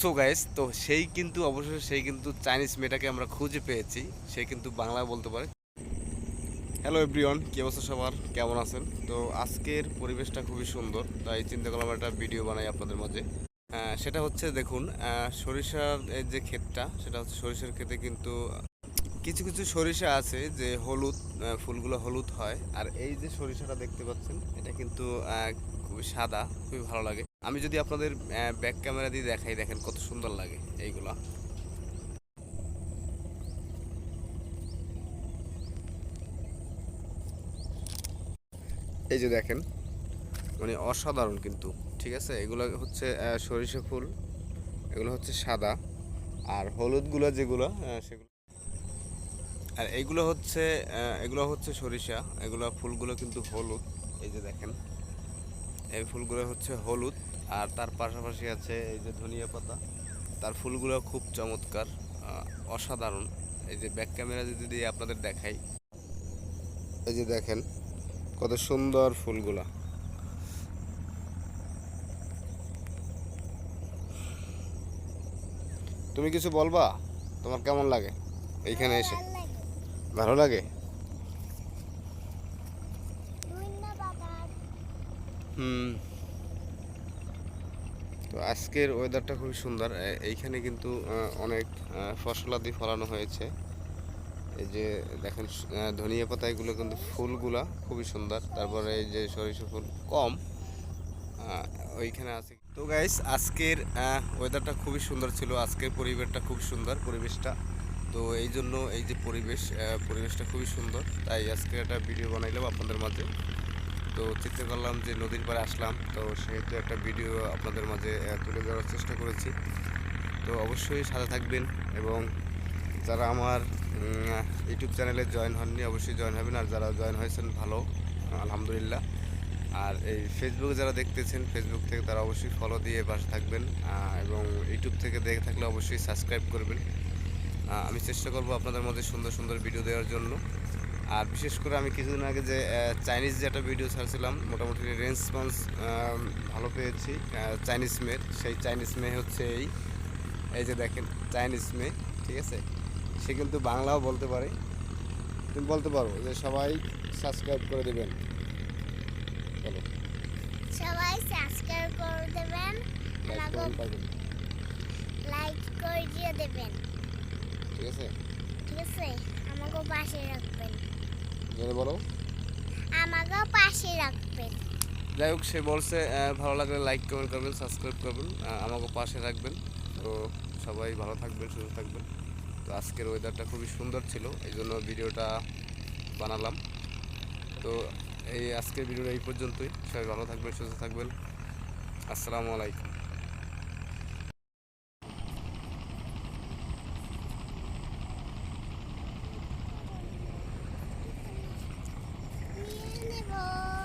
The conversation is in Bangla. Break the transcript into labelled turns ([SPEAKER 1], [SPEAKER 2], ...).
[SPEAKER 1] সো গাইস তো সেই কিন্তু অবশ্যই সেই কিন্তু চাইনিজ মেয়েটাকে আমরা খুঁজে পেয়েছি। সে কিন্তু বাংলায় বলতে পারে। হ্যালো এভরিওয়ান কী অবস্থা সবার? কেমন আছেন? তো আজকের পরিবেশটা খুবই সুন্দর, তাই চিন্তা করলাম একটা ভিডিও বানাই আপনাদের মাঝে। সেটা হচ্ছে দেখুন সরিষার যে ক্ষেতটা, সেটা হচ্ছে সরিষার ক্ষেতে কিন্তু কিছু কিছু সরিষা আছে যে হলুদ ফুলগুলো হলুদ হয়। আর এই যে সরিষাটা দেখতে পাচ্ছেন, এটা কিন্তু খুবই সাদা, খুবই ভালো লাগে। আমি যদি আপনাদের ব্যাক ক্যামেরা দিয়ে দেখাই, দেখেন কত সুন্দর লাগে এইগুলা। এই যে দেখেন মানে অসাধারণ কিন্তু, ঠিক আছে? এগুলো হচ্ছে সরিষা ফুল, এগুলো হচ্ছে সাদা, আর হলুদগুলো যেগুলো সেগুলো আর এইগুলো হচ্ছে এগুলো হচ্ছে সরিষা, এগুলো ফুলগুলো কিন্তু হলুদ, এই যে দেখেন। এই ফুলগুলো হচ্ছে হলুদ। আর তার পাশাপাশি আছে এই যে ধনিয়া পাতা। তার ফুলগুলো খুব চমৎকার অসাধারণ। এই যে ব্যাক ক্যামেরা যদি আপনাদের দেখাই। এই যে দেখেন কত সুন্দর ফুলগুলা। তুমি কিছু বলবা? তোমার কেমন লাগে? এইখানে এসে। ভালো লাগে। হুম। তো আজকের ওয়েদারটা খুবই সুন্দর। এইখানে কিন্তু অনেক ফসলাদি ফলানো হয়েছে। এই যে দেখেন ধনিয়া পাতা, এগুলো কিন্তু ফুলগুলা খুবই সুন্দর। তারপরে এই যে সরিষা ফুল কম ওইখানে আছে। তো গাইস আজকের ওয়েদারটা খুবই সুন্দর ছিল। আজকের পরিবেশটা খুব সুন্দর, পরিবেশটা। তো এই জন্য এই যে পরিবেশ পরিবেশটা খুবই সুন্দর। তাই আজকে একটা ভিডিও বানাইলাম আপনাদের মাঝে। তো চিন্তা করলাম যে নদীর পাড়ে আসলাম, তো সেহেতু একটা ভিডিও আপনাদের মাঝে তুলে ধরার চেষ্টা করেছি। তো অবশ্যই সাথে থাকবেন এবং যারা আমার ইউটিউব চ্যানেলে জয়েন হননি, অবশ্যই জয়েন হবেন। আর যারা জয়েন হয়েছেন, ভালো, আলহামদুলিল্লাহ। আর এই ফেসবুকে যারা দেখতেছেন ফেসবুক থেকে তারা অবশ্যই ফলো দিয়ে পাশে থাকবেন এবং ইউটিউব থেকে দেখে থাকলে অবশ্যই সাবস্ক্রাইব করবেন। আমি চেষ্টা করব আপনাদের মধ্যে সুন্দর সুন্দর ভিডিও দেওয়ার জন্য। আর বিশেষ করে আমি কিছুদিন আগে যে চাইনিজ যে একটা ভিডিও ছাড়ছিলাম মোটামুটি রেসপন্স ভালো পেয়েছি চাইনিজ মেয়ের। সেই চাইনিজ মেয়ে হচ্ছে এই এই যে দেখেন চাইনিজ মেয়ে ঠিক আছে? সে কিন্তু বাংলাও বলতে পারে। তুমি বলতে পারো যে সবাই সাবস্ক্রাইব করে দেবেন। বলো।
[SPEAKER 2] সবাই সাবস্ক্রাইব করে দেবেন
[SPEAKER 1] লাইক
[SPEAKER 2] আমাকে
[SPEAKER 1] কমেন্ট পাবেন
[SPEAKER 2] লাইক করে দিয়ে দেবেন।
[SPEAKER 1] ঠিক আছে?
[SPEAKER 2] ঠিক আছে? আমাকেও পাশে রাখবেন।
[SPEAKER 1] জোরে বলো।
[SPEAKER 2] আমাকেও পাশে রাখবেন।
[SPEAKER 1] যাই হোক সে বলছে ভালো লাগলে লাইক কমেন্ট করবেন সাবস্ক্রাইব করবেন আমাকে পাশে রাখবেন। তো সবাই ভালো থাকবেন সুস্থ থাকবেন। তো আজকের ওয়েদারটা খুবই সুন্দর ছিল এই জন্য ভিডিওটা বানালাম। তো এই আজকের ভিডিওটা এই পর্যন্তই। সবাই ভালো থাকবেন সুস্থ থাকবেন। আসসালামু আলাইকুম।
[SPEAKER 2] Festival.